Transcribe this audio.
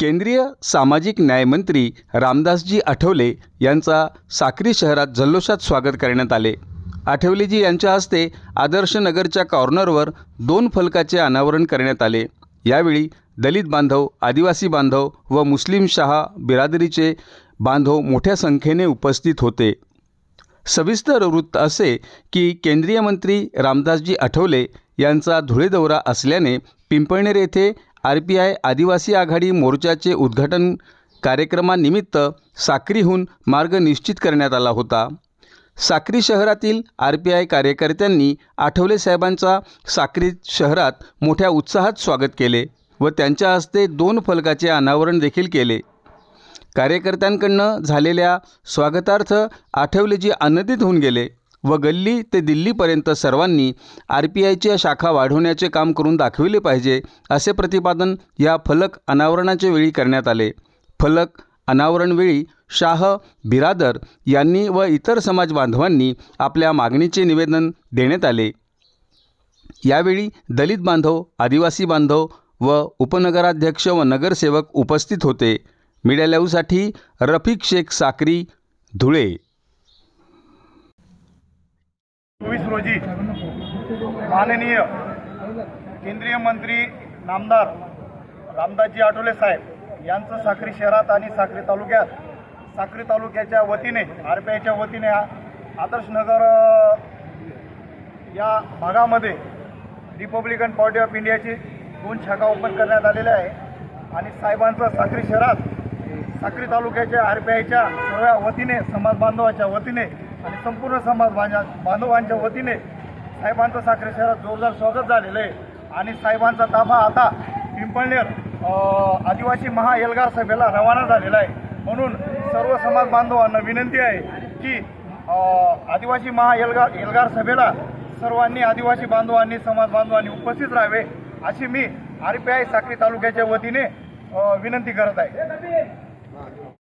केंद्रीय सामाजिक न्यायमंत्री रामदासजी आठवले यांचा साक्री शहरात जल्लोषात स्वागत करण्यात आले. आठवलेजी यांच्या हस्ते आदर्श नगरच्या कॉर्नरवर दोन फलकाचे अनावरण करण्यात आले. यावेळी दलित बांधव आदिवासी बांधव व मुस्लिम शहा बिरादरीचे बांधव मोठ्या संख्येने उपस्थित होते. सविस्तर वृत्त असे की केंद्रीय मंत्री रामदासजी आठवले यांचा धुळे दौरा असल्याने पिंपळनेर येथे आर पी आय आदिवासी आघाडी मोर्चाचे उद्घाटन कार्यक्रमानिमित्त साक्रीहून मार्ग निश्चित करण्यात आला होता. साक्री शहरातील आर पी आय कार्यकर्त्यांनी आठवले साहेबांचा साक्री शहरात मोठ्या उत्साहात स्वागत केले व त्यांच्या हस्ते दोन फलकाचे अनावरण देखील केले. कार्यकर्त्यांकडनं झालेल्या स्वागतार्थ आठवलेजी आनंदित होऊन गेले. व गल्ली ते दिल्लीपर्यंत सर्वांनी आर पी आयच्या शाखा वाढवण्याचे काम करून दाखविले पाहिजे असे प्रतिपादन या फलक अनावरणाच्या वेळी करण्यात आले. फलक अनावरणवेळी शाह बिरादर यांनी व इतर समाज बांधवांनी आपल्या मागणीचे निवेदन देण्यात आले. यावेळी दलित बांधव आदिवासी बांधव व उपनगराध्यक्ष व नगरसेवक उपस्थित होते. मीडिया लाईव्हसाठी रफिक शेख साक्री धुळे. चोवीस रोजी माननीय केंद्रीय मंत्री नामदार रामदासजी आठवले साहेब यांचं साक्री शहरात आणि साक्री तालुक्यात साक्री तालुक्याच्या वतीने आर पी आयच्या वतीने आदर्शनगर आदर्श नगर या भागामध्ये रिपब्लिकन पार्टी ऑफ इंडियाची दोन शाखा ओपन करण्यात आलेल्या आहे. आणि साहेबांचं साक्री शहरात साक्री तालुक्याच्या आर पी आयच्या सर्व वतीने समाज बांधवाच्या वतीने आणि संपूर्ण समाज बांधा बांधवांच्या वतीने साहेबांचं साखरे शहरात जोरदार स्वागत झालेलं आहे. आणि साहेबांचा ताफा आता पिंपळनेर आदिवासी महाएलगार सभेला रवाना झालेला आहे. म्हणून सर्व समाज बांधवांना विनंती आहे की आदिवासी महा एल्गार सभेला सर्वांनी आदिवासी बांधवांनी समाज बांधवांनी उपस्थित राहावे अशी मी आर पी आय साक्री तालुक्याच्या वतीने विनंती करत आहे.